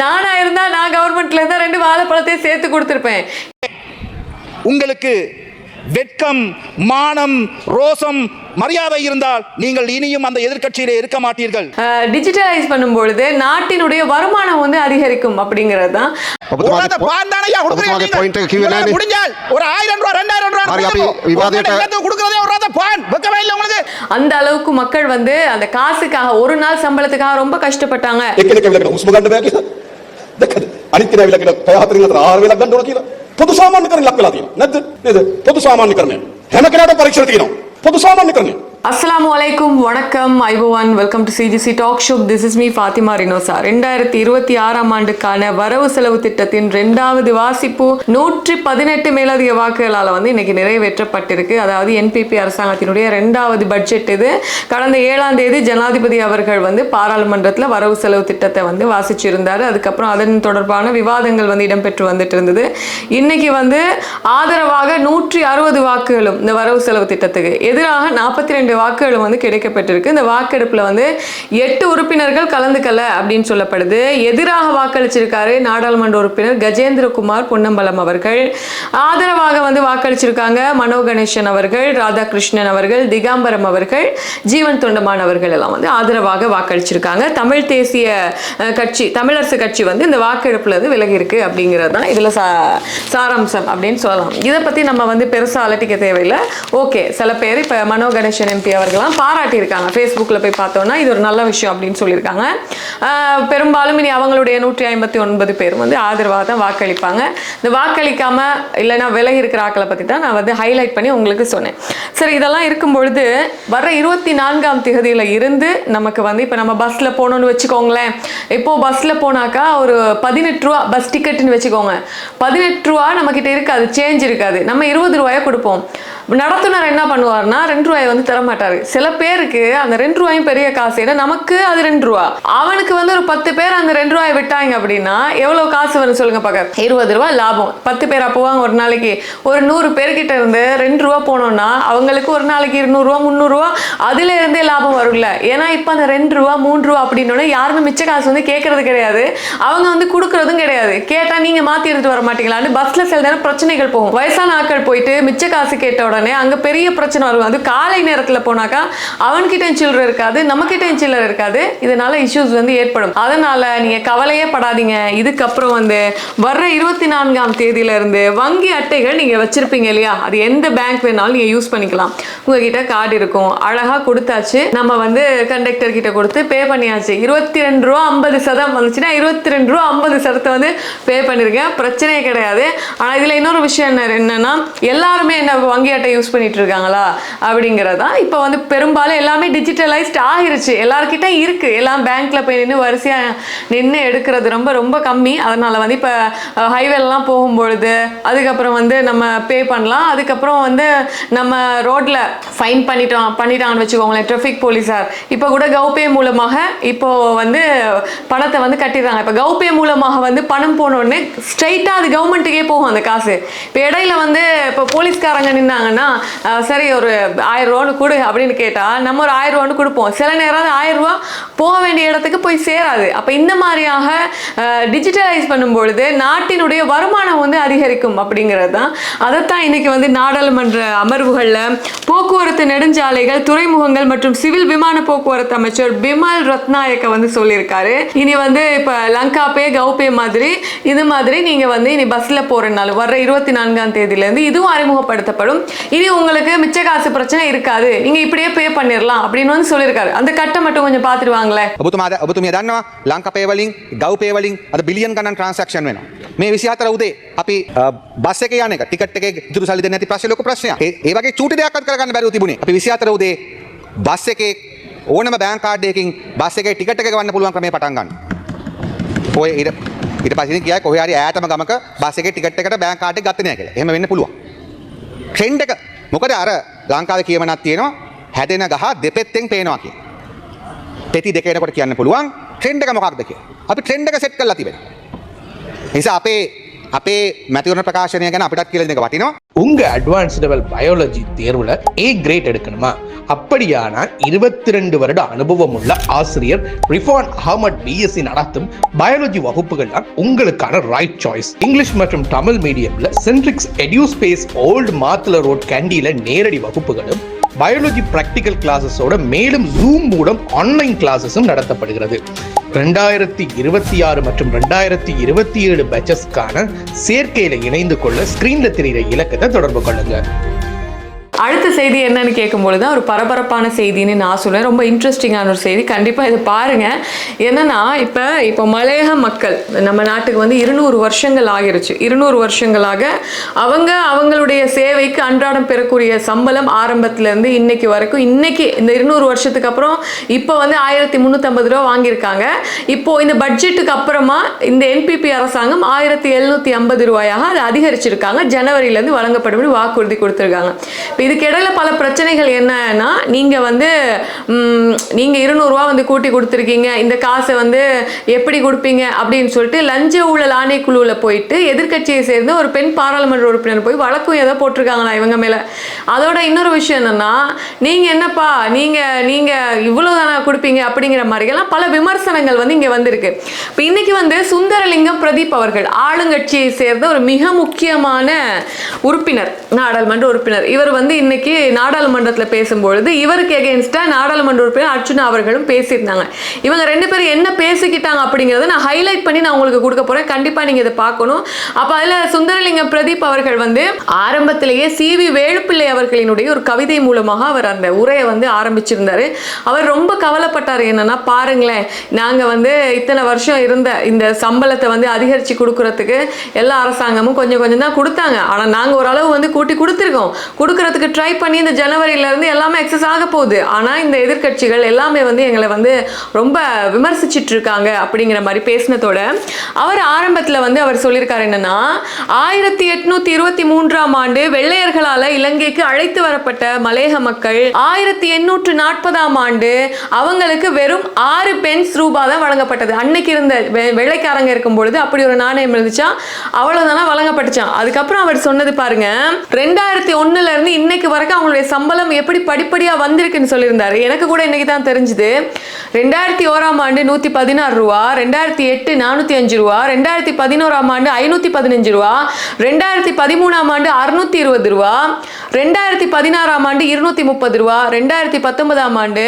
நானா இருந்தா நான் கவர்மெண்ட்ல இருந்தா ரெண்டு வாழைப்பழத்தையும் சேர்த்து கொடுத்துருப்பேன். உங்களுக்கு வெட்கம் மானம் ரோசம் மரியாதை இருந்தால் நீங்கள் இனியும் அந்த எதிர்கட்சியிலே இருக்க மாட்டீர்கள். டிஜிட்டலைஸ் பண்ணும் பொழுது நாட்டினுடைய வருமானம் வந்து அதிகரிக்கும் அப்படிங்கிறது தான் ஒரு ஆயிரம் ரூபாய் ரெண்டாயிரம் ரூபாய் அந்த அளவுக்கு மக்கள் வந்து அந்த காசுக்காக ஒரு நாள் சம்பளத்துக்காக ரொம்ப கஷ்டப்பட்டாங்க. දැක්කද? අනිත් කෙනා ඇවිල්ලා කියන පැය හතරින් අතර ආහාර වේලක් ගන්න ඕන කියලා. පොදු සාමාන්‍යකරණ ලක් වෙලා තියෙනවා. නැද්ද? නේද? පොදු සාමාන්‍යකරණය. හැම කෙනාටම පරීක්ෂණ තියෙනවා. පොදු සාමාන්‍යකරණය. அஸ்ஸலாமு அலைக்கும் வணக்கம். ஐபோவான் welcome to CGC talk show this is me Fathima Rinosa ரெண்டாயிரத்தி இருபத்தி ஆறாம் ஆண்டுக்கான வரவு செலவு திட்டத்தின் ரெண்டாவது வாசிப்பு நூற்றி பதினெட்டு மேலதிக வாக்குகளால் வந்து இன்னைக்கு நிறைவேற்றப்பட்டிருக்கு. அதாவது என்பிபி அரசாங்கத்தினுடைய ரெண்டாவது பட்ஜெட் இது. கடந்த ஏழாம் தேதி ஜனாதிபதி அவர்கள் வந்து பாராளுமன்றத்தில் வரவு செலவு திட்டத்தை வந்து வாசிச்சிருந்தார். அதுக்கப்புறம் அதன் தொடர்பான விவாதங்கள் வந்து இடம்பெற்று வந்துட்டு இருந்தது இன்னைக்கு வந்து ஆதரவாக நூற்றி அறுபது வாக்குகளும் இந்த வரவு செலவு திட்டத்துக்கு எதிராக நாற்பத்தி ரெண்டு வாக்குகளும் வந்து கிடைக்கப்பட்டிருக்கு. இந்த வாக்கெடுப்பில் வந்து எட்டு உறுப்பினர்கள் கலந்துக்கல அப்படின்னு சொல்லப்படுது. எதிராக வாக்களிச்சிருக்காரு நாடாளுமன்ற உறுப்பினர் கஜேந்திரகுமார் பொன்னம்பலம் அவர்கள். ஆதரவாக வந்து வாக்களிச்சிருக்காங்க மனோ கணேசன் அவர்கள் ராதாகிருஷ்ணன் அவர்கள் திகாம்பரம் அவர்கள் ஜீவன் தொண்டமான் அவர்கள் எல்லாம் வந்து ஆதரவாக வாக்களிச்சிருக்காங்க. தமிழ் தேசிய கட்சி தமிழரசு கட்சி வந்து இந்த வாக்கெடுப்புல இருந்து விலகி இருக்கு அப்படிங்கிறது தான் இதுல சா சாராம்சம் அப்படின்னு சொல்லலாம். இதை பத்தி நம்ம வந்து பெருசா அலட்டிக்க தேவையில்லை. ஓகே சில பேர் இப்ப மனோ கணேசன் எம்பி அவர்கள்லாம் பாராட்டியிருக்காங்க. ஃபேஸ்புக்கில் போய் பார்த்தோன்னா இது ஒரு நல்ல விஷயம் அப்படின்னு சொல்லியிருக்காங்க. பெரும்பாலும் இனி அவங்களுடைய நூற்றி ஐம்பத்தி ஒன்பது பேர் வந்து ஆதரவாக தான் வாக்களிப்பாங்க. இந்த வாக்களிக்காமல் இல்லைன்னா விலகி இருக்கிற ஆக்களை பற்றி தான் நான் வந்து ஹைலைட் பண்ணி உங்களுக்கு சொன்னேன். சரி இதெல்லாம் இருக்கும் பொழுது வர இருபத்தி நான்காம் திகதியில் இருந்து நமக்கு வந்து இப்போ நம்ம பஸ்ஸில் போகணும்னு வச்சுக்கோங்களேன். இப்போ பஸ்ஸில் போனாக்கா ஒரு பதினெட்டு ரூபா பஸ் டிக்கெட்டுன்னு வச்சுக்கோங்க. பதினெட்டு ரூபா நம்மக்கிட்ட இருக்காது சேஞ்ச் இருக்காது. நம்ம இருபது ரூபாயை கொடுப்போம். நடத்துனர் என்ன பண்ணுவார்னா ரெண்டு ரூபாயை வந்து தரமாட்டாரு. சில பேருக்கு அந்த ரெண்டு ரூபாயும் பெரிய காசு. ஏன்னா நமக்கு அது ரெண்டு ரூபா. அவனுக்கு வந்து ஒரு பத்து பேர் அந்த ரெண்டு ரூபாயை விட்டாங்க அப்படின்னா எவ்வளவு காசு வரும் சொல்லுங்க பார்க்க இருபது ரூபா லாபம். பத்து பேர் போவாங்க ஒரு நாளைக்கு. ஒரு நூறு பேர்கிட்ட இருந்து ரெண்டு ரூபா போனோம்னா அவங்களுக்கு ஒரு நாளைக்கு இருநூறுவா முந்நூறுரூவா அதுல இருந்தே லாபம் வரும்ல. ஏன்னா இப்போ அந்த ரெண்டு ரூபா மூன்று ரூபா அப்படின்னோட யாருமே மிச்ச காசு வந்து கேட்கறது கிடையாது. அவங்க வந்து கொடுக்கறதும் கிடையாது. கேட்டா நீங்க மாத்தி எடுத்துட்டு வர மாட்டீங்களான்னு பஸ்ல சில நேரம் பிரச்சனைகள் போகும். வயசான ஆட்கள் போயிட்டு மிச்ச காசு கேட்ட உடனே அங்கே பெரிய பிரச்சனை வரும். அது காலை நேரத்தில் போனாக்கா அவன்கிட்ட சில்லறை இருக்காது நம்ம கிட்ட சில்லறை இருக்காது. இதனால இஷ்யூஸ் வந்து ஏற்படும். அதனால நீங்க கவலையே படாதீங்க. இதுக்கப்புறம் வந்து வர்ற இருபத்தி நான்காம் தேதியிலேருந்து வங்கி அட்டைகள் நீங்க வச்சிருப்பீங்க இல்லையா? அது எந்த பேங்க் வேணாலும் நீங்க யூஸ் பண்ணிக்கலாம். உங்ககிட்ட கார்டு இருக்கும். அழகா கொடுத்தாச்சு. நம்ம வந்து கண்டக்டர் கிட்ட கொடுத்து பே பண்ணியாச்சு. இருபத்தி ரெண்டு ரூபா ஐம்பது சதம் வந்துச்சுன்னா இருபத்தி ரெண்டு ரூபா ஐம்பது சதத்தை வந்து பே பண்ணிருக்கேன் பிரச்சனையே கிடையாது. ஆனா இதுல இன்னொரு விஷயம் என்ன என்னன்னா எல்லாருமே என்ன வங்கி அட்டை யூஸ் பண்ணிட்டு இருக்காங்களா அப்படிங்கிறதா. இப்போ வந்து பெரும்பாலும் எல்லாமே டிஜிட்டலைஸ்ட் ஆகிருச்சு. எல்லார்கிட்ட இருக்கு. எல்லாம் பேங்க்ல போய் நின்று வரிசையாக நின்று எடுக்கிறது ரொம்ப ரொம்ப கம்மி. அதனால வந்து இப்போ ஹைவேலாம் போகும்பொழுது அதுக்கப்புறம் வந்து நம்ம பே பண்ணலாம். அதுக்கப்புறம் வந்து நம்ம ரோட்ல ஃபைன் பண்ணிட்டோம் பண்ணிட்டான்னு வச்சுக்கோங்களேன் டிராஃபிக் போலீஸார் இப்போ கூட கௌபே மூலமாக இப்போ வந்து பணத்தை வந்து கட்டிடுறாங்க. இப்போ கௌபே மூலமாக வந்து பணம் போன உடனே ஸ்ட்ரைட்டாக அது கவர்மெண்ட்டுக்கே போகும் அந்த காசு. இப்போ இடையில வந்து இப்போ போலீஸ்காரங்க நின்னாங்க அஹ், சரி ஒரு ஆயிரம் ரூபான்னு கொடு அப்படின்னு கேட்டால் நம்ம ஒரு ஆயிரம் ரூபான்னு கொடுப்போம். சில நேரம் ஆயிரம் ரூபா போக வேண்டிய இடத்துக்கு போய் சேராது. அப்போ இந்த மாதிரியாக டிஜிட்டலைஸ் பண்ணும்பொழுது நாட்டினுடைய வருமானம் வந்து அதிகரிக்கும் அப்படிங்கிறது தான். அதைத்தான் இன்னைக்கு வந்து நாடாளுமன்ற அமர்வுகளில் போக்குவரத்து நெடுஞ்சாலைகள் துறைமுகங்கள் மற்றும் சிவில் விமான போக்குவரத்து அமைச்சர் பிமல் ரத்நாயக்க வந்து சொல்லியிருக்காரு. இனி வந்து இப்போ லங்கா பே கௌபே மாதிரி இது மாதிரி நீங்கள் வந்து இனி பஸ்ஸில் போகிறனாலும் வர்ற இருபத்தி நான்காம் தேதியிலேருந்து இதுவும் அறிமுகப்படுத்தப்படும். இனி உங்களுக்கு மிச்ச காசு பிரச்சனை இருக்காது நீங்க இப்படியே பே பண்ணிடலாம் அப்படின்னு வந்து சொல்லியிருக்காரு அந்த கட்டை மட்டும் கொஞ்சம் பார்த்துட்டு வாங்களேன் ඔබතුමාද ඔබතුමිය දන්නවා ලංකපේවලින් ගවපේවලින් අද බිලියන් ගණන් ට්‍රන්සක්ෂන් වෙනවා මේ විසිහතර උදේ අපි බස් එක යන එක ටිකට් එක ඉතුරු සල්ලි දෙන්න නැති ප්‍රශ්නේ ලොකු ප්‍රශ්නයක් ඒ ඒ වගේ චූටි දෙයක්වත් කරගන්න බැරුව තිබුණේ අපි විසිහතර උදේ බස් එකේ ඕනම බෑන්ක් කාඩ් එකකින් බස් එකේ ටිකට් එක ගන්න පුළුවන් ක්‍රමය පටන් ගන්න. ඔය ඊට ඊට පස්සේ ඉතින් ගියා කොහේ හරි ඈතම ගමක බස් එකේ ටිකට් එකට බෑන්ක් කාඩ් එක ගත්තේ නැහැ කියලා. එහෙම වෙන්න පුළුවන්. ට්‍රෙන්ඩ් එක මොකද අර ලංකාවේ කියමනක් තියෙනවා හැදෙන ගහ දෙපෙත්තෙන් පේනවා කියලා. පෙති දෙක එනකොට කියන්න පුළුවන් ට්‍රෙන්ඩ් එක මොකක්ද කියලා. අපි ට්‍රෙන්ඩ් එක සෙට් කරලා තිබෙනවා. නිසා අපේ අපේ මැතිවරණ ප්‍රකාශනය ගැන අපිටත් කියලා දෙන එක වටිනවා. உங்க அட்வான்ஸ் லெவல் பயாலஜி தேர்வுல ஏ கிரேட் எடுக்கணுமா? அப்படியானால் இருபத்தி ரெண்டு வருட அனுபவம் உள்ள ஆசிரியர் ரிஃபான் அகமட் பிஎஸ்சி நடத்தும் பயாலஜி வகுப்புகள் தான் உங்களுக்கான ரைட் சாய்ஸ் இங்கிலீஷ் மற்றும் Tamil மீடியம்ல Centrix Eduspace old Matale road கேண்டியில நேரடி வகுப்புகளும் பயாலஜி பிராக்டிக்கல் கிளாஸஸோட மேலும் ஜூம் மூலம் ஆன்லைன் கிளாஸஸும் நடத்தப்படுகிறது. ரெண்டாயிரத்தி இருபத்தி ஆறு மற்றும் ரெண்டாயிரத்தி இருபத்தி ஏழு பேச்சஸ்க்கான சேர்க்கையில இணைந்து கொள்ள ஸ்கிரீன்ல தெரிகிற இலக்கத்தை தொடர்பு கொள்ளுங்க. அடுத்த செய்தி என்னன்னு கேட்கும்பொழுது தான் ஒரு பரபரப்பான செய்தின்னு நான் சொல்லுவேன் ரொம்ப இன்ட்ரெஸ்டிங்கான ஒரு செய்தி. கண்டிப்பாக இதை பாருங்க. என்னன்னா இப்போ இப்போ மலையக மக்கள் நம்ம நாட்டுக்கு வந்து இருநூறு வருஷங்கள் ஆகிருச்சு. இருநூறு வருஷங்களாக அவங்க அவங்களுடைய சேவைக்கு அன்றாடம் பெறக்கூடிய சம்பளம் ஆரம்பத்துலேருந்து இன்னைக்கு வரைக்கும் இன்னைக்கு இந்த இருநூறு வருஷத்துக்கு அப்புறம் இப்போ வந்து ஆயிரத்தி முந்நூற்றம்பது ரூபா வாங்கியிருக்காங்க. இப்போ இந்த பட்ஜெட்டுக்கு அப்புறமா இந்த என்பிபி அரசாங்கம் ஆயிரத்தி எழுநூற்றி ஐம்பது ரூபாயாக அதை அதிகரிச்சிருக்காங்க. ஜனவரியிலேருந்து வழங்கப்படும் வாக்குறுதி கொடுத்துருக்காங்க. இப்போ இதுக்கு இடையில பல பிரச்சனைகள் என்னன்னா நீங்கள் வந்து நீங்கள் இருநூறுவா வந்து கூட்டி கொடுத்துருக்கீங்க. இந்த காசை வந்து எப்படி கொடுப்பீங்க அப்படின்னு சொல்லிட்டு லஞ்ச ஊழல் ஆணைக்குழுவில் போயிட்டு எதிர்க்கட்சியை சேர்ந்த ஒரு பெண் பாராளுமன்ற உறுப்பினர் போய் வழக்கும் ஏதோ போட்டிருக்காங்களா இவங்க மேலே. அதோட இன்னொரு விஷயம் என்னன்னா நீங்கள் என்னப்பா நீங்கள் நீங்கள் இவ்வளோ தானே கொடுப்பீங்க அப்படிங்கிற மாதிரியெல்லாம் பல விமர்சனங்கள் வந்து இங்கே வந்திருக்கு. இப்போ இன்னைக்கு வந்து சுந்தரலிங்கம் பிரதீப் அவர்கள் ஆளுங்கட்சியை சேர்ந்த ஒரு மிக முக்கியமான உறுப்பினர் நாடாளுமன்ற உறுப்பினர். இவர் வந்து இன்னைக்கு நாடாளுமன்றத்தில் பேசும்பொழுது இவருக்கு எகேன்ஸ்டாக நாடாளுமன்ற உறுப்பினர் அர்ச்சுனா அவர்களும் பேசியிருந்தாங்க. இவங்க ரெண்டு பேரும் என்ன பேசிக்கிட்டாங்க அப்படிங்கிறத நான் ஹைலைட் பண்ணி நான் உங்களுக்கு கொடுக்க போகிறேன் கண்டிப்பாக நீங்கள் இதை பார்க்கணும். அப்போ அதில் சுந்தரலிங்கம் பிரதீப் அவர்கள் வந்து ஆரம்பத்திலேயே சி வி வேலுப்பிள்ளை அவர்களினுடைய ஒரு கவிதை மூலமாக அவர் அந்த உரையை வந்து ஆரம்பிச்சிருந்தாரு. அவர் ரொம்ப கவலைப்பட்டார். என்னன்னா பாருங்களேன் நாங்க வந்து இத்தனை வருஷம் இருந்த இந்த சம்பளத்தை வந்து அதிகரிச்சு கொடுக்கறதுக்கு எல்லா அரசாங்கமும் கொஞ்சம் கொஞ்சம் தான் கொடுத்தாங்க. ஆனா நாங்க ஓரளவு வந்து கூட்டி கொடுத்துருக்கோம். கொடுக்கறதுக்கு ட்ரை பண்ணி இந்த ஜனவரியிலேருந்து எல்லாமே எக்ஸஸ் ஆக போகுது. ஆனால் இந்த எதிர்க்கட்சிகள் எல்லாமே வந்து எங்களை வந்து ரொம்ப விமர்சிச்சுட்டு இருக்காங்க அப்படிங்கிற மாதிரி பேசினதோட அவர் ஆரம்பத்தில் வந்து அவர் சொல்லியிருக்காரு என்னன்னா ஆயிரத்தி எட்நூற்றி இருபத்தி மூன்றாம் ஆண்டு வெள்ளையர்களால் இலங்கைக்கு அழைத்து வரப்பட்ட மலையக மக்கள் ஆயிரத்தி எண்ணூற்று நாற்பதாம் ஆண்டு அவங்களுக்கு வெறும் ஆறு பென்ஸ் ரூபா தான் வழங்கப்பட்டது. அன்னைக்கு இருந்த வெ- வெள்ளைக்காரங்க இருக்கும் பொழுது அப்படி ஒரு நாணயம் இருந்துச்சா? அவ்வளோதானா வழங்கப்பட்டுச்சான் அதுக்கப்புறம் அவர் சொன்னது பாருங்க ரெண்டாயிரத்தி ஒன்னுல இருந்து இன்னைக்கு வரைக்கும் அவங்களுடைய சம்பளம் எப்படி படிப்படியாக வந்திருக்குன்னு சொல்லியிருந்தாரு. எனக்கு கூட இன்னைக்கு தான் தெரிஞ்சுது. ரெண்டாயிரத்தி ஓராம் ஆண்டு நூற்றி பதினாறு ரூபா ரெண்டாயிரத்தி எட்டு நானூற்றி அஞ்சு ரூபா ரெண்டாயிரத்தி பதினோராம் ஆண்டு ஐநூற்றி பதினஞ்சு ரூபா ரெண்டாயிரத்தி பதிமூணாம் ஆண்டு அறுநூத்தி இருபது ரூபா ரெண்டாயிரத்தி பதினாறாம் ஆண்டு இருநூத்தி முப்பது ரூபா ரெண்டாயிரத்தி பத்தொன்பதாம் ஆண்டு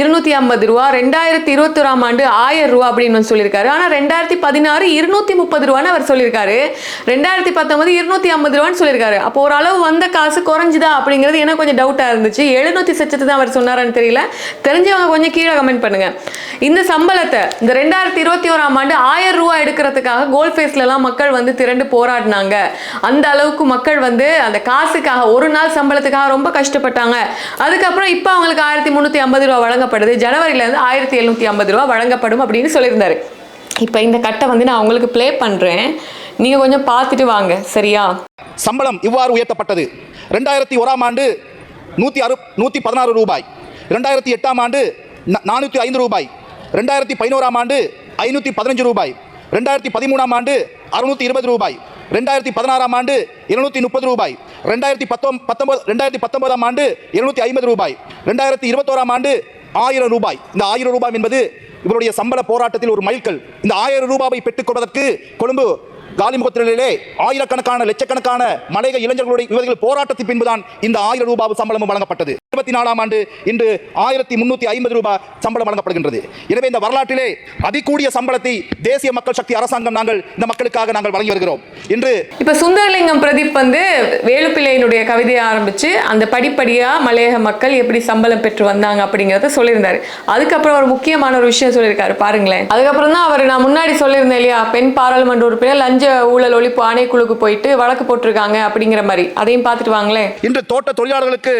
இருநூத்தி ஐம்பது ரூபா ரெண்டாயிரத்தி இருபத்தொராம் ஆண்டு ஆயிரம் ரூபா அப்படின்னு சொல்லியிருக்காரு. ஆனால் ரெண்டாயிரத்தி பதினாறு இருநூத்தி முப்பது ரூபான்னு அவர் சொல்லியிருக்காரு. ரெண்டாயிரத்தி பத்தொன்பது இருநூத்தி ஐம்பது ரூபான்னு சொல்லியிருக்காரு. அப்போ ஓரளவு வந்த காசு குறைஞ்சுதா அப்படிங்கிறது எனக்கு கொஞ்சம் டவுட்டா இருந்துச்சு. எழுநூத்தி சச்சத்து தான் அவர் சொன்னாரான்னு தெரியல. தெரிஞ்சவங்க கொஞ்சம் கீழே கமெண்ட் பண்ணுங்க. இந்த சம்பளத்தை இந்த ரெண்டாயிரத்தி இருபத்தி ஓராம் ஆண்டு ஆயிரம் ரூபாய் எடுக்கிறதுக்காக கோல் ஃபேஸ்லலாம் மக்கள் வந்து திரண்டு போராடினாங்க. அந்த அளவுக்கு மக்கள் வந்து அந்த காசுக்காக ஒரு நாள் சம்பளத்துக்காக ரொம்ப கஷ்டப்பட்டாங்க. அதுக்கப்புறம் இப்போ அவங்களுக்கு ஆயிரத்தி முந்நூற்றி ஐம்பது ரூபா வழங்கப்படுது. ஜனவரியிலேருந்து ஆயிரத்தி எழுநூற்றி ஐம்பது ரூபா வழங்கப்படும் அப்படின்னு சொல்லியிருந்தாரு. இப்போ இந்த கட்டை வந்து நான் உங்களுக்கு ப்ளே பண்ணுறேன் நீங்கள் கொஞ்சம் பார்த்துட்டு வாங்க. சரியா? சம்பளம் இவ்வாறு உயர்த்தப்பட்டது. ரெண்டாயிரத்தி ஓராம் ஆண்டு நூற்றி அறு நூற்றி பதினாறு ரூபாய். ரெண்டாயிரத்தி எட்டாம் ஆண்டு நானூற்றி ஐந்து ரூபாய். ரெண்டாயிரத்தி பதினோராம் ஆண்டு ஐநூற்றி பதினஞ்சு ரூபாய். ரெண்டாயிரத்தி பதிமூணாம் ஆண்டு அறுநூற்றி இருபது ரூபாய். ரெண்டாயிரத்தி பதினாறாம் ஆண்டு இருநூத்தி முப்பது ரூபாய். ரெண்டாயிரத்தி பத்தொம் பத்தொன்பது ரெண்டாயிரத்தி பத்தொன்பதாம் ஆண்டு இருநூத்தி ஐம்பது ரூபாய். ரெண்டாயிரத்தி இருபத்தோராம் ஆண்டு ஆயிரம் ரூபாய். இந்த ஆயிரம் ரூபாய் என்பது இவருடைய சம்பள போராட்டத்தில் ஒரு மைல்கல். இந்த ஆயிரம் ரூபாவை பெற்றுக் கொள்வதற்கு கொழும்பு காலிமுகத்திலே ஆயிரக்கணக்கான லட்சக்கணக்கான மலைய இளைஞர்களுடைய இவர்கள் போராட்டத்தின் பின்புதான் இந்த ஆயிரம் ரூபாய் சம்பளமும் வழங்கப்பட்டது. இருபத்தி நாலாம் ஆண்டு இன்று ஆயிரத்தி முன்னூத்தி ஐம்பது ரூபாய் சம்பளம் வழங்கப்படுகின்றது. எனவே இந்த வரலாற்றிலே அதிகூடிய சம்பளத்தை தேசிய மக்கள் சக்தி அரசாங்கம் நாங்கள் இந்த மக்களுக்காக நாங்கள் வழங்கி வருகிறோம். இன்று இப்போ சுந்தரலிங்கம் பிரதீப் வந்து வேலுப்பிள்ளையினுடைய கவிதையை ஆரம்பிச்சு அந்த படிப்படியா மலையக மக்கள் எப்படி சம்பளம் பெற்று வந்தாங்க அப்படிங்கறத சொல்லியிருந்தாரு. அதுக்கப்புறம் ஒரு முக்கியமான ஒரு விஷயம் சொல்லியிருக்காரு பாருங்களேன். அதுக்கப்புறம் தான் அவர் நான் முன்னாடி சொல்லியிருந்தேன் இல்லையா பெண் பாராளுமன்ற உறுப்பினர் லஞ்ச ஊழல் ஒழிப்பு ஆணைக்குழுக்கு போயிட்டு வழக்கு போட்டிருக்காங்க அப்படிங்கிற மாதிரி. அதையும் பார்த்துட்டு வாங்களேன். இன்று தோட்ட தொழிலாளர்களுக்கு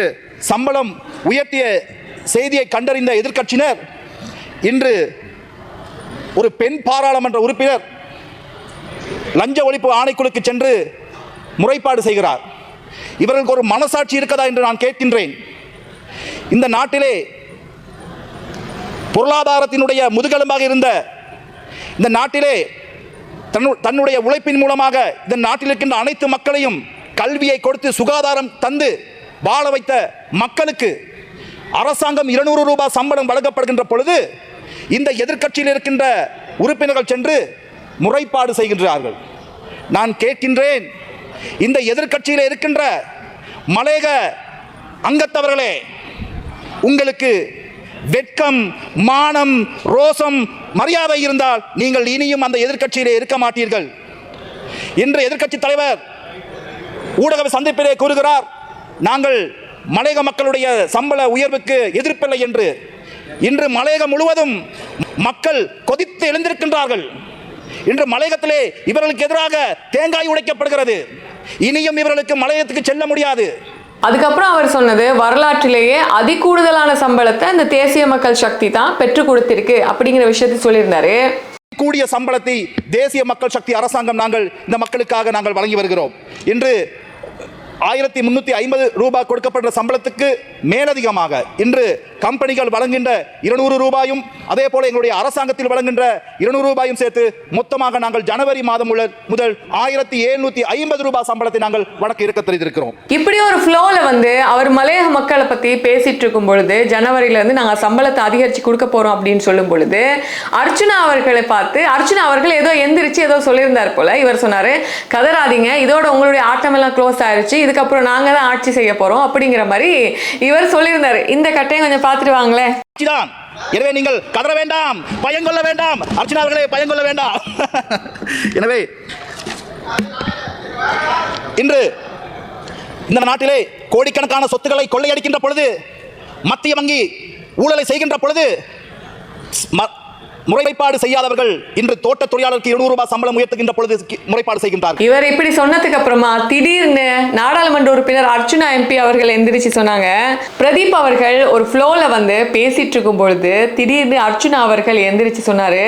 சம்பளம் உயர்த்திய செய்தியை கண்டறிந்த எதிர்க்கட்சியினர் இன்று ஒரு பெண் பாராளுமன்ற உறுப்பினர் லஞ்ச ஒழிப்பு ஆணைக்குழுக்கு சென்று முறைப்பாடு செய்கிறார். இவர்களுக்கு ஒரு மனசாட்சி இருக்கதா என்று நான் கேட்கின்றேன். இந்த நாட்டிலே பொருளாதாரத்தினுடைய முதுகெலும்பாக இருந்த இந்த நாட்டிலே தன்னு தன்னுடைய உழைப்பின் மூலமாக இந்த நாட்டில் இருக்கின்ற அனைத்து மக்களையும் கல்வியை கொடுத்து சுகாதாரம் தந்து வாழ வைத்த மக்களுக்கு அரசாங்கம் இருநூறு ரூபாய் சம்பளம் வழங்கப்படுகின்ற பொழுது இந்த எதிர்க்கட்சியில் இருக்கின்ற உறுப்பினர்கள் சென்று முறைப்பாடு செய்கின்றார்கள். நான் கேட்கின்றேன் இந்த எதிர்க்கட்சியில் இருக்கின்ற மலையக அங்கத்தவர்களே உங்களுக்கு வெட்கம் மானம் ரோசம் மரியாதை இருந்தால் நீங்கள் இனியும் அந்த எதிர்க்கட்சியிலே இருக்க மாட்டீர்கள். இன்று எதிர்க்கட்சி தலைவர் ஊடக சந்திப்பிலே கூறுகிறார் நாங்கள் மலையக மக்களுடைய சம்பள உயர்வுக்கு எதிர்ப்பில்லை என்று இன்று மலையகம் முழுவதும் மக்கள் கொதித்து எழுந்திருக்கின்றார்கள். இன்று மலையகத்திலே இவர்களுக்கு எதிராக தேங்காய் உடைக்கப்படுகிறது. இனியும் இவர்களுக்கு மலையகத்துக்கு செல்ல முடியாது. அதுக்கப்புறம் அவர் சொன்னது வரலாற்றிலேயே அதிகூடுதலான சம்பளத்தை இந்த தேசிய மக்கள் சக்தி தான் பெற்றுக் கொடுத்திருக்கு. அப்படிங்கிற விஷயத்தை சொல்லியிருந்தாரு. கூடிய சம்பளத்தை தேசிய மக்கள் சக்தி அரசாங்கம் நாங்கள் இந்த மக்களுக்காக நாங்கள் வழங்கி வருகிறோம். இன்று ஆயிரத்தி முன்னூற்றி ஐம்பது ரூபாய் கொடுக்கப்படுற சம்பளத்துக்கு மேலதிகமாக இன்று கம்பெனிகள் வழங்குகின்ற இருநூறு ரூபாயும் அதே போல எங்களுடைய அரசாங்கத்தில் வழங்குகின்ற இருநூறு ரூபாயும் சேர்த்து மொத்தமாக நாங்கள் ஜனவரி மாதம் உள்ள முதல் ஆயிரத்தி எழுநூற்றி ஐம்பது ரூபாய் சம்பளத்தை நாங்கள் வழக்கு இருக்க தெரிந்திருக்கிறோம் இப்படி ஒரு ஃப்ளோல வந்து அவர் மலையக மக்களை பத்தி பேசிட்டு இருக்கும் பொழுது ஜனவரியில இருந்து நாங்க சம்பளத்தை அதிகரிச்சு கொடுக்க போறோம் அப்படின்னு சொல்லும் பொழுது அர்ச்சனா அவர்களை பார்த்து அர்ச்சனா அவர்கள் ஏதோ எந்திரிச்சு ஏதோ சொல்லியிருந்தார் போல இவர் சொன்னாரு கதறாதீங்க இதோட உங்களுடைய ஆட்டமெல்லாம் க்ளோஸ் ஆயிருச்சு இதுக்கப்புறம் நாங்கள் தான் ஆட்சி செய்ய போகிறோம் அப்படிங்கிற மாதிரி இவர் சொல்லியிருந்தார். இந்த கட்டையும் கொஞ்சம் பார்த்துட்டு வாங்களேன். எனவே நீங்கள் கதற வேண்டாம் பயங்கொள்ள வேண்டாம். அர்ச்சனா அவர்களே பயங்கொள்ள வேண்டாம். எனவே இன்று இந்த நாட்டிலே கோடிக்கணக்கான சொத்துக்களை கொள்ளையடிக்கின்ற பொழுது மத்திய வங்கி ஊழலை செய்கின்ற பொழுது முறைப்பாடு செய்யாதவர்கள் இன்று தோட்ட தொழிலாளருக்கு இருநூறு ரூபாய் சம்பளம் உயர்த்துகின்ற பொழுது முறைப்பாடு செய்கின்றார் இவர் இப்படி சொன்னதுக்கு அப்புறமா திடீர்னு நாடாளுமன்ற உறுப்பினர் அர்ச்சுனா எம்பி அவர்கள் எந்திரிச்சு சொன்னாங்க. பிரதீப் அவர்கள் ஒரு ஃப்ளோல வந்து பேசிட்டு இருக்கும் பொழுது திடீர்னு அர்ச்சுனா அவர்கள் எந்திரிச்சு சொன்னாரு.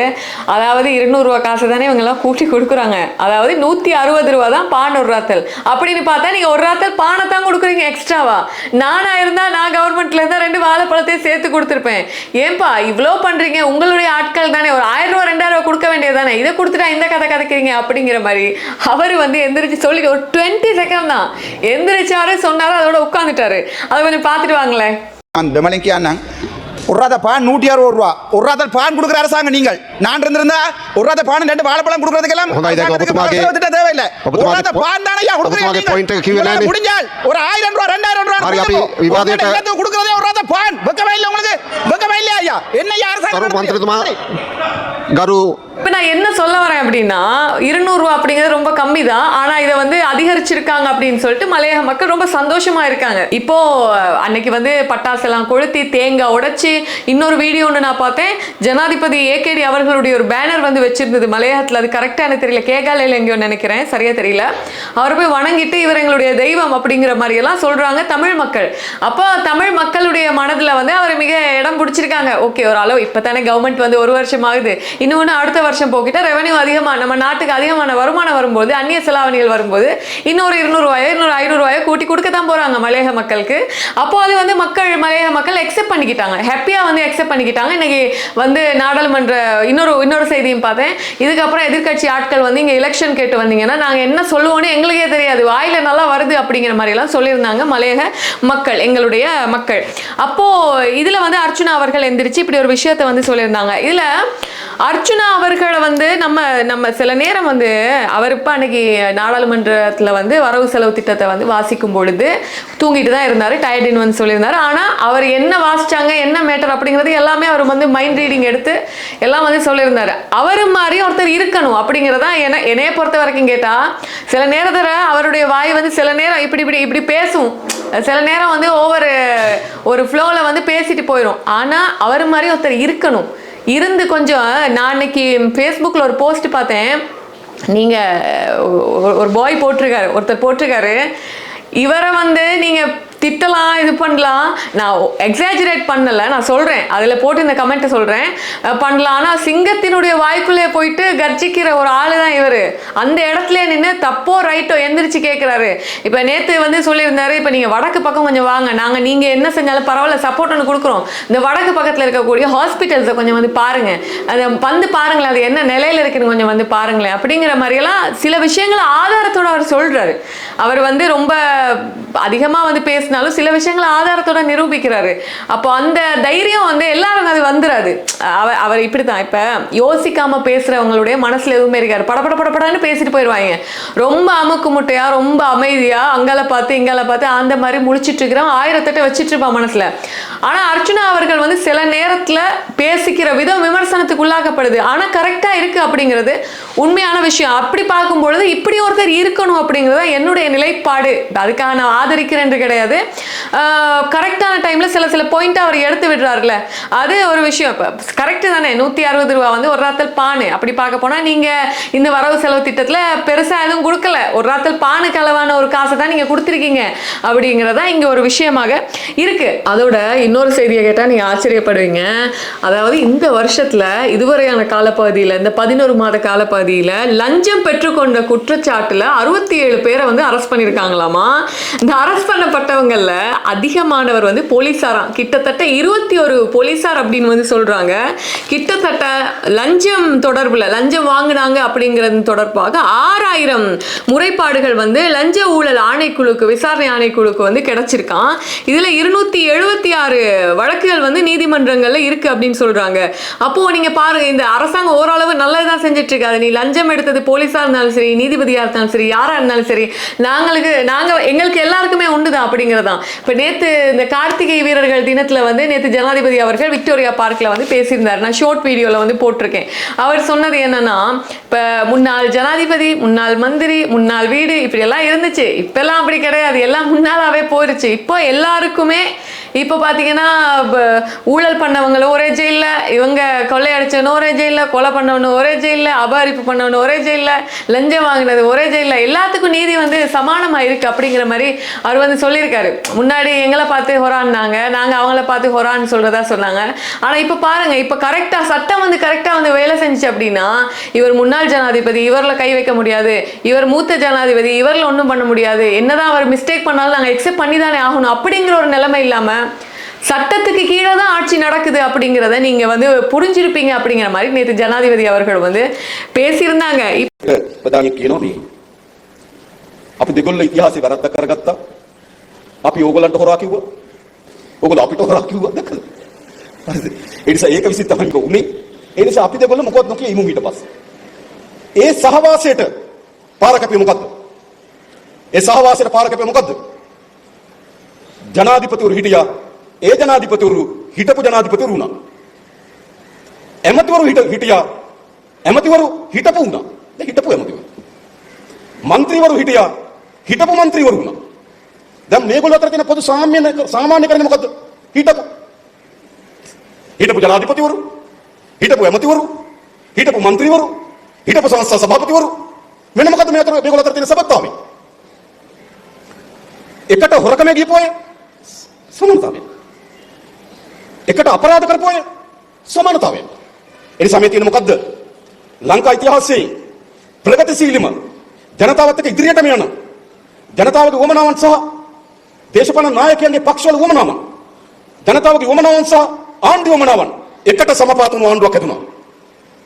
அதாவது இருநூறு ரூபா காசு தானே இவங்க எல்லாம் கூட்டி கொடுக்குறாங்க. அதாவது நூத்தி அறுபது ரூபா தான் பான் ஒரு ராத்தல். அப்படின்னு பார்த்தா நீங்க ஒரு ராத்தல் பானை தான் கொடுக்குறீங்க எக்ஸ்ட்ராவா? நானா இருந்தா நான் கவர்மெண்ட்ல இருந்தா ரெண்டு வாழைப்பழத்தையும் சேர்த்து கொடுத்துருப்பேன். ஏன்பா இவ்வளோ பண்றீங்க? உங்களுடைய ஆட்கள் தானே? ஒரு ஆயிரம் ரூபா ரெண்டாயிரம் ரூபா கொடுக்க வேண்டியது தானே? இதை கொடுத்துட்டா இந்த கதை கதைக்கிறீங்க அப்படிங்கிற மாதிரி அவர் வந்து எந்திரிச்சு சொல்லிட்டு ஒரு டுவெண்ட்டி செகண்ட் தான். எந்திரிச்சாரு சொன்னாரு அதோட உட்காந்துட்டாரு அதை கொஞ்சம் பார்த்துட்டு வாங்களேன். அந்த மலைக்கு அண்ணன். பான் நூற்றி அறுபது ரூபா. உர்ராத பான் கொடுக்குற அரசாங்கம் நீங்கள். நான் இருந்திருந்தா உர்ராத பான் ரெண்டு வாழைப்பழம் கொடுக்கறதுக்கெல்லாம் தேவையில்லை. பான் தானே முடிஞ்சால் ஒரு ஆயிரம் ரூபா ரெண்டாயிரம் விவாதத்தை என்ன சொல்ல வரேன் அப்படின்னா இருநூறுவா அப்படிங்கிறது ரொம்ப கம்மி தான் ஆனால் இதை வந்து அதிகரிச்சிருக்காங்க அப்படின்னு சொல்லிட்டு மலையக மக்கள் ரொம்ப சந்தோஷமாக இருக்காங்க. இப்போ அன்னைக்கு வந்து பட்டாசெல்லாம் கொளுத்தி தேங்காய் உடைச்சி இன்னொரு வீடியோ ஒன்று நான் பார்த்தேன். ஜனாதிபதி ஏகேடி அவர்களுடைய ஒரு பேனர் வந்து வச்சிருந்தது மலையகத்தில். அது கரெக்டாக எனக்கு தெரியல. கேகாலையில் எங்கேயோ நினைக்கிறேன். சரியா தெரியல. அவர் போய் வணங்கிட்டு இவர் எங்களுடைய தெய்வம் அப்படிங்கிற மாதிரி எல்லாம் சொல்றாங்க. தமிழ் தமிழ் மக்கள். அப்போ தமிழ் மக்களுடைய மனதில் வந்து அவர் மிக இடம் பிடிச்சிருக்காங்க. ஓகே ஒரு அளவு இப்போ தானே கவர்மெண்ட் வந்து ஒரு வருஷம் ஆகுது. இன்னொன்று அடுத்த வருஷம் போக்கிட்ட ரெவன்யூ அதிகமாக நம்ம நாட்டுக்கு அதிகமான வருமானம் வரும்போது அந்நிய செலாவணிகள் வரும்போது இன்னொரு இருநூறுவாயோ இன்னொரு ஐநூறுவாயோ கூட்டி கொடுக்க தான் போகிறாங்க மலையக மக்களுக்கு. அப்போ அது வந்து மக்கள் மலையக மக்கள் எக்ஸெப்ட் பண்ணிக்கிட்டாங்க. ஹாப்பியாக வந்து எக்ஸெப்ட் பண்ணிக்கிட்டாங்க. இன்னைக்கு வந்து நாடாளுமன்ற இன்னொரு இன்னொரு செய்தியும் பார்த்தேன். இதுக்கப்புறம் எதிர்க்கட்சி ஆட்கள் வந்து இங்கே எலெக்ஷன் கேட்டு வந்தீங்கன்னா நாங்கள் என்ன சொல்லுவோன்னு எங்களுக்கே தெரியாது. வாயில் நல்லா வருது அப்படிங்கிற மாதிரிலாம் சொல்லியிருந்தாங்க மலையக மக்கள் எங்களுடைய மக்கள். அப்போ இதில் வந்து அர்ச்சுனா அவர்கள் எந்திரிச்சு இப்படி ஒரு விஷயத்தை வந்து சொல்லியிருந்தாங்க. இதில் அர்ச்சுனா அவர்களை வந்து நம்ம நம்ம சில நேரம் வந்து அவர் இப்போ அன்னைக்கு நாடாளுமன்றத்தில் வந்து வரவு செலவு திட்டத்தை வந்து வாசிக்கும் பொழுது தூங்கிட்டு தான் இருந்தார் டயர்டின்னு வந்து சொல்லியிருந்தாரு. ஆனால் அவர் என்ன வாசிச்சாங்க என்ன மேட்டர் அப்படிங்கிறது எல்லாமே அவர் வந்து மைண்ட் ரீடிங் எடுத்து எல்லாம் வந்து சொல்லியிருந்தாரு. அவர் மாதிரி ஒருத்தர் இருக்கணும் அப்படிங்கிறதா என்ன என்னைய பொறுத்த வரைக்கும் கேட்டால் சில நேரத்தில் அவருடைய வாய் வந்து சில நேரம் இப்படி இப்படி இப்படி பேசும். சில நேரம் வந்து ஒவ்வொரு ஒரு ஃப்ளோவில் வந்து பேசிட்டு போயிடும் ஆனால் அவர் மாதிரி ஒருத்தர் இருக்கணும். இருந்து கொஞ்சம் நான் இன்னைக்கு ஃபேஸ்புக்கில் ஒரு போஸ்ட் பார்த்தேன். நீங்கள் ஒரு பாய் போட்டிருக்காரு ஒருத்தர் போட்டிருக்காரு. இவரை வந்து நீங்கள் திட்டலாம் இது பண்ணலாம். நான் எக்ஸாஜிரேட் பண்ணலை நான் சொல்கிறேன் அதில் போட்டு இந்த கமெண்ட்டை சொல்கிறேன் பண்ணலாம். ஆனால் சிங்கத்தினுடைய வாய்க்குள்ளே போயிட்டு கர்ஜிக்கிற ஒரு ஆளு தான் இவர். அந்த இடத்துல நின்று தப்போ ரைட்டோ எந்திரிச்சு கேட்குறாரு இப்போ நேற்று வந்து சொல்லியிருந்தாரு இப்போ நீங்கள் வடக்கு பக்கம் கொஞ்சம் வாங்க. நாங்கள் நீங்கள் என்ன செஞ்சாலும் பரவாயில்ல சப்போர்ட் ஒன்று கொடுக்குறோம். இந்த வடக்கு பக்கத்தில் இருக்கக்கூடிய ஹாஸ்பிட்டல்ஸை கொஞ்சம் வந்து பாருங்கள் அதை வந்து பாருங்களேன் அது என்ன நிலையில இருக்குன்னு கொஞ்சம் வந்து பாருங்களேன். அப்படிங்கிற மாதிரியெல்லாம் சில விஷயங்களை ஆதாரத்தோட அவர் சொல்கிறாரு அவர் வந்து ரொம்ப அதிகமாக வந்து பேசினாலும் சில விஷயங்களை ஆதாரத்தோட நிரூபிக்கிறாரு. அப்போ அந்த தைரியம் வந்து எல்லாரும் அது வந்துராது. அவர் அவர் இப்படித்தான். இப்ப யோசிக்காம பேசுறவங்களுடைய மனசுல எதுவுமே இருக்காரு படபட படபடன்னு பேசிட்டு போயிடுவாங்க ரொம்ப அமுக்கு முட்டையா ரொம்ப அமைதியா அங்கால பார்த்து இங்கால பார்த்து அந்த மாதிரி முழிச்சிட்டு இருக்கிறோம் ஆயிரத்தெட்டு வச்சிட்டு இருப்பான் மனசுல. ஆனா அர்ச்சுனா அவர்கள் வந்து சில நேரத்துல பேசிக்கிற விதம் விமர்சனத்துக்கு உள்ளாக்கப்படுது. ஆனா கரெக்டா இருக்கு அப்படிங்கிறது உண்மையான விஷயம். அப்படி பார்க்கும் பொழுது இப்படி ஒருத்தர் இருக்கணும் அப்படிங்கிறது என்னுடைய நிலைப்பாடு. அதுக்காக நான் ஆதரிக்கிறேன் கிடையாது. கரெக்டான டைம்ல சில சில பாயிண்ட் அவர் எடுத்து விடுறாருல அது ஒரு விஷயம். இப்போ கரெக்டு தானே? நூற்றி அறுபது ரூபா வந்து ஒரு ராத்தல் பானு. அப்படி பார்க்க போனால் நீங்கள் இந்த வரவு செலவு திட்டத்தில் பெருசாக எதுவும் கொடுக்கல. ஒரு ராத்தல் பானுக்கு அளவான ஒரு காசை தான் நீங்கள் கொடுத்துருக்கீங்க. அப்படிங்கிறதா இங்கே ஒரு விஷயமாக இருக்கு. அதோட இன்னொரு செய்தியை கேட்டால் நீங்கள் ஆச்சரியப்படுவீங்க. அதாவது இந்த வருஷத்தில் இதுவரையான காலப்பகுதியில் இந்த பதினோரு மாத காலப்பகுதி காலப்பகுதியில் லஞ்சம் பெற்றுக்கொண்ட குற்றச்சாட்டில் அறுபத்தி ஏழு பேரை வந்து அரெஸ்ட் பண்ணியிருக்காங்களாமா இந்த அரெஸ்ட் பண்ணப்பட்டவங்களில் அதிகமானவர் வந்து போலீஸாராம் கிட்டத்தட்ட இருபத்தி ஒரு போலீஸார் அப்படின்னு வந்து சொல்கிறாங்க கிட்டத்தட்ட லஞ்சம் தொடர்பில் லஞ்சம் வாங்கினாங்க அப்படிங்கிறது தொடர்பாக ஆறாயிரம் முறைப்பாடுகள் வந்து லஞ்ச ஊழல் ஆணைக்குழுக்கு விசாரணை ஆணைக்குழுக்கு வந்து கிடைச்சிருக்கான். இதில் இருநூத்தி எழுபத்தி ஆறு வழக்குகள் வந்து நீதிமன்றங்களில் இருக்குது அப்படின்னு சொல்கிறாங்க அப்போது நீங்கள் பாருங்கள் இந்த அரசாங்கம் ஓரளவு நல்லது தான் இருக்காது நீ லஞ்சம் எடுத்தது போலீஸாக இருந்தாலும் சரி நீதிபதியாக இருந்தாலும் சரி யாராக இருந்தாலும் சரி நாங்களுக்கு நாங்கள் எங்களுக்கு எல்லாருக்குமே உண்டுதான் அப்படிங்கிறதான். இப்போ நேற்று இந்த கார்த்திகை வீரர்கள் தினத்தில் வந்து நேற்று ஜனாதிபதி அவர்கள் விக்டோரியா பார்க்கில் வந்து பேசியிருந்தார். நான் ஷார்ட் வீடியோவில் வந்து போட்டிருக்கேன். அவர் சொன்னது என்னன்னா இப்போ முன்னாள் ஜனாதிபதி முன்னாள் மந்திரி முன்னாள் வீடு இப்படியெல்லாம் இருந்துச்சு. இப்பெல்லாம் அப்படி கிடையாது. எல்லாம் முன்னாலாகவே போயிருச்சு. இப்போ எல்லாருக்குமே இப்போ பார்த்தீங்கன்னா ப- ஊழல் பண்ணவங்களும் ஒரே ஜெயிலில் இவங்க கொள்ளையடிச்சவனும் ஒரே ஜெயிலில் கொலை பண்ணவனும் ஒரே ஜெயிலில் அபகரிப்பு பண்ணவனும் ஒரே ஜெயிலில் லஞ்சம் வாங்கினது ஒரே ஜெயிலில் எல்லாத்துக்கும் நீதி வந்து சமானமாக இருக்குது அப்படிங்கிற மாதிரி அவர் வந்து சொல்லியிருக்காரு. முன்னாடி எங்களை பார்த்து ஹொரான்னாங்க நாங்கள் அவங்கள பார்த்து ஹொரான்னு சொல்கிறதா சொன்னாங்க. ஆனால் இப்போ பாருங்கள் இப்போ கரெக்டாக சட்டம் வந்து கரெக்டாக வந்து வேலை செஞ்சுச்சு அப்படின்னா இவர் முன்னாள் ஜனாதிபதி இவரில் கை வைக்க முடியாது. இவர் மூத்த ஜனாதிபதி இவரில் ஒன்றும் பண்ண முடியாது. என்னதான் அவர் மிஸ்டேக் பண்ணாலும் நாங்கள் எக்ஸெப்ட் பண்ணி தானே ஆகணும் அப்படிங்கிற ஒரு நிலைமை இல்லாமல் சட்டத்துக்கு கீழே தான் ஆட்சி நடக்குது அப்படிங்கிறத நீங்க வந்து புரிஞ்சிருப்பீங்க அப்படிங்கிற மாதிரி நேற்று ஜனாதிபதி அவர்கள் வந்து பேசியிருந்தாங்க இப்ப ප්‍රධානය කියනවා මේ. අපි දෙගොල්ල ඉතිහාසය වැරද්ද කරගත්තා. අපි ඕගොල්ලන්ට හොරා කිව්වා. ඕගොල්ලෝ අපිට හොරා කිව්වා දැකලා. හරිද? ඒ නිසා ඒක විසින් තමයි උනේ. ඒ නිසා අපි දෙගොල්ල මොකවත් නොකිය ඉමු ඊට පස්සේ. ඒ සහවාසයට පාර කැපුවේ මොකද්ද? ඒ සහවාසයට පාර කැපුවේ මොකද්ද? ජනාධිපතිවරු හිටියා. ඒ ජනාධිපතිවරු හිටපු ජනාධිපතිවරු වුණා. ඇමතිවරු හිටියා. ඇමතිවරු හිටපු වුණා. දැන් හිටපු ඇමතිවරු. മന്ത്രിවරු හිටියා. හිටපු മന്ത്രിවරු වුණා. දැන් මේගොල්ලෝ අතර තියෙන පොදු සාම්‍ය සාමාන්‍ය කරන්නේ මොකද්ද? හිටපු හිටපු ජනාධිපතිවරු හිටපු ඇමතිවරු හිටපු മന്ത്രിවරු හිටපු සංස්ථා සභාපතිවරු මෙන්න මොකද්ද මේ අතර මේගොල්ලෝ අතර තියෙන සබත්තාවේ එකට හොරකම ගිහපු අය සමානතාවය. එකට අපරාධ කරපු අය සමානතාවය. ඒ නිසා මේ තියෙන මොකද්ද? ලංකා ඉතිහාසයේ ප්‍රගතිශීලීම ජනතාවත් එක්ක ඉදිරියටම යන ජනතාවගේ වමනාවන් සහ දේශපාලන නායකයන්ගේ පක්ෂවල වමනාවන් ජනතාවගේ වමනාවන් සහ ආණ්ඩු වමනාවන් එකට සමපාත වුණු ආණ්ඩුවක් හැදුණා.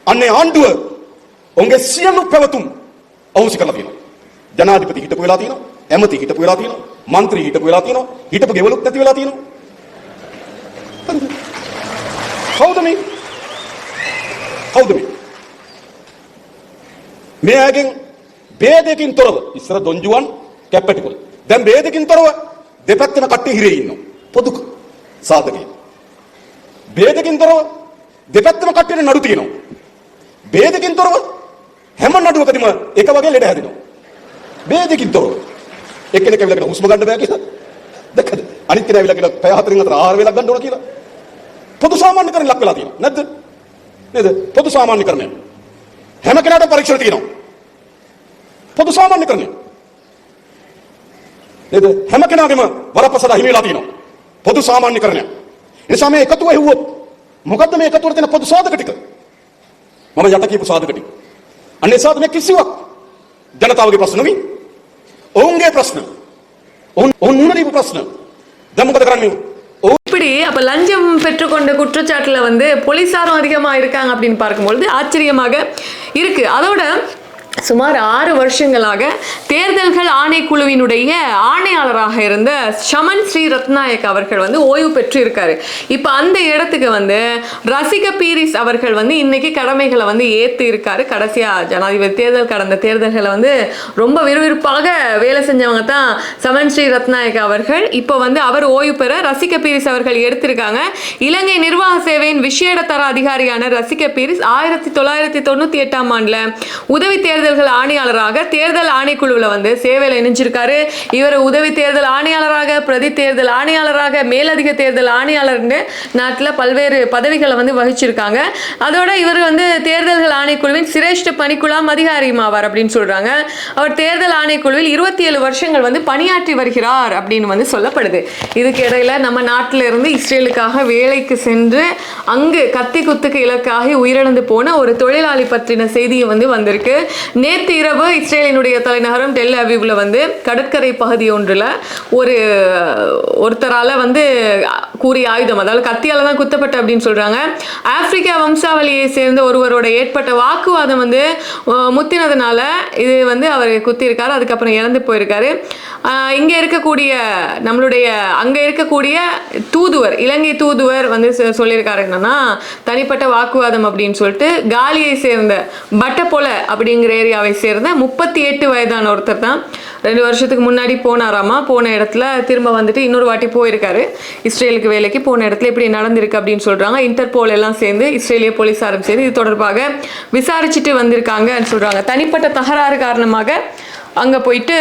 අන්නේ ආණ්ඩුව ඔවුන්ගේ සියලු පැවතුම් අවශ්‍ය කරලා තියෙනවා. ජනාධිපති හිටපු වෙලා තියෙනවා, ඇමති හිටපු වෙලා තියෙනවා മന്ത്രി හිටපු වෙලා තියෙනවා හිටපු ගෙවලුත් නැති වෙලා තියෙනවා. කවුද මේ? කවුද මේ? මේ අයගෙන් ભેදකින් තොරව ඉස්සර දොන්ජුවන් කැප්පටිකොල. දැන් ભેදකින් තොරව දෙපැත්තම කට්ටිය හිරේ ඉන්නවා. පොදු සාධකේ ભેදකින් තොරව දෙපැත්තම කට්ටියට නඩු තියෙනවා. ભેදකින් තොරව හැම නඩුවකදීම එක වගේ ලෙඩ හැදෙනවා. ભેදකින් තොරව. එක්කෙනෙක් ඇවිල්ලා කියන හුස්ම ගන්න බෑ කියලා. දැක්කද? අනිත් කෙනා ඇවිල්ලා කියන පැය හතරින් අතර ආහාර වේලක් ගන්න ඕන කියලා. පොදු සාමාන්‍යකරණ ලක් වෙලා තියෙනවා. නැද්ද? නේද? පොදු සාමාන්‍යකරණය. හැම කෙනාටම පරීක්ෂණ තියෙනවා. පොදු සාමාන්‍යකරණය. නේද හැම කෙනාගේම වරප්‍රසාද හිමි වෙලා තියෙනවා පොදු සාමාන්‍යකරණය එනිසා මේ එකතුව හෙව්වොත් මොකද්ද මේ එකතුවට තියෙන පොදු සාධක ටික මම යට කියපු සාධක ටික අන්නේ සාධක කිසිවක් ජනතාවගේ ප්‍රශ්න නෙවෙයි ඔවුන්ගේ ප්‍රශ්න ඔවුන් ඔවුන් මුණ දීපු ප්‍රශ්න දැන් මොකද කරන්නේ ඔවුන් இப்படி அப்ப லஞ்சம் பெற்றுக்கொண்ட குற்றச்சாட்டுல வந்து போலீசாரும் அதிகமா இருக்காங்க அப்படின்னு பார்க்கும்பொழுது ஆச்சரியமாக இருக்கு அதோட சுமார் ஆறு வருஷங்களாக தேர்தல்கள் ஆணைக்குழுவினுடைய ஆணையாளராக இருந்த ஷமன் ஸ்ரீ ரத்நாயக் அவர்கள் வந்து ஓய்வு பெற்று இருக்காரு இப்போ அந்த இடத்துக்கு வந்து ரசிக பீரிஸ் அவர்கள் வந்து இன்னைக்கு கடமைகளை வந்து ஏற்று இருக்காரு கடைசியாக ஜனாதிபதி தேர்தல் கடந்த தேர்தல்களை வந்து ரொம்ப விறுவிறுப்பாக வேலை செஞ்சவங்க தான் சமன் ஸ்ரீ ரத்நாயக் அவர்கள். இப்போ வந்து அவர் ஓய்வு பெற ரசிக பீரிஸ் அவர்கள் எடுத்திருக்காங்க. இலங்கை நிர்வாக சேவையின் விஷேட தர அதிகாரியான ரசிக பீரிஸ் ஆயிரத்தி தொள்ளாயிரத்தி தொண்ணூற்றி எட்டாம் ஆண்டில் உதவி தேர்தல் தேர்தல்கள் ஆணையாளராக தேர்தல் ஆணைக்குழுவில் வந்து சேவையில் இணைஞ்சிருக்காரு. இவர் உதவி தேர்தல் ஆணையாளராக பிரதி தேர்தல் ஆணையாளராக மேலதிக தேர்தல் ஆணையாளர்னு நாட்டில் பல்வேறு பதவிகளை வந்து வகிச்சிருக்காங்க. அதோட இவர் வந்து தேர்தல்கள் ஆணைக்குழுவின் சிரேஷ்ட பணிக்குழாம் அதிகாரியுமாவார் அப்படின்னு சொல்கிறாங்க அவர் தேர்தல் ஆணைக்குழுவில் இருபத்தி ஏழு வருஷங்கள் வந்து பணியாற்றி வருகிறார் அப்படின்னு வந்து சொல்லப்படுது. இதுக்கு இடையில நம்ம நாட்டில் இருந்து இஸ்ரேலுக்காக வேலைக்கு சென்று அங்கு கத்தி குத்துக்கு இலக்காகி உயிரிழந்து போன ஒரு தொழிலாளி பற்றின செய்தியும் வந்து வந்திருக்கு. நேற்று இரவு இஸ்ரேலினுடைய தலைநகரம் டெல் அவிவ்ல வந்து கடற்கரை பகுதி ஒன்றில் ஒரு ஒருத்தரால் வந்து கூறிய ஆயுதம் அதாவது கத்தியால் தான் குத்தப்பட்ட அப்படின்னு சொல்கிறாங்க ஆப்பிரிக்கா வம்சாவளியை சேர்ந்த ஒருவரோட ஏற்பட்ட வாக்குவாதம் வந்து முத்தினதுனால இது வந்து அவர் குத்தியிருக்காரு அதுக்கப்புறம் இறந்து போயிருக்காரு. இங்கே இருக்கக்கூடிய நம்மளுடைய அங்கே இருக்கக்கூடிய தூதுவர் இலங்கை தூதுவர் வந்து சொல்லியிருக்காரு என்னன்னா தனிப்பட்ட வாக்குவாதம் அப்படின்னு சொல்லிட்டு காலியை சேர்ந்த பட்டப்பொல அப்படிங்கிற ஏரியாவை சேர்ந்த முப்பத்தி எட்டு வயதான ஒருத்தர் தான் ரெண்டு வருஷத்துக்கு முன்னாடி போனாராமா? போன இடத்துல திரும்ப வந்துட்டு இன்னொரு வாட்டி போயிருக்காரு. இஸ்ரேலுக்கு வேலைக்கு போன இடத்துல இப்படி நடந்திருக்கு அப்படின்னு சொல்கிறாங்க இன்டர்போல் எல்லாம் சேர்ந்து இஸ்ரேலிய போலீஸாரும் சேர்ந்து இது தொடர்பாக விசாரிச்சுட்டு வந்திருக்காங்கன்னு சொல்கிறாங்க தனிப்பட்ட தகராறு காரணமாக அங்கே போயிட்டு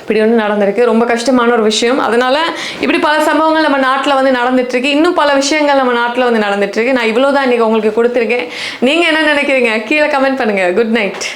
இப்படி ஒன்று நடந்திருக்கு. ரொம்ப கஷ்டமான ஒரு விஷயம். அதனால இப்படி பல சம்பவங்கள் நம்ம நாட்டில் வந்து நடந்துட்டுருக்கு இன்னும் பல விஷயங்கள் நம்ம நாட்டில் வந்து நடந்துட்டுருக்கு நான் இவ்வளோ தான் இன்னைக்கு உங்களுக்கு கொடுத்துருக்கேன். நீங்கள் என்ன நினைக்கிறீங்க? கீழே கமெண்ட் பண்ணுங்க. Good night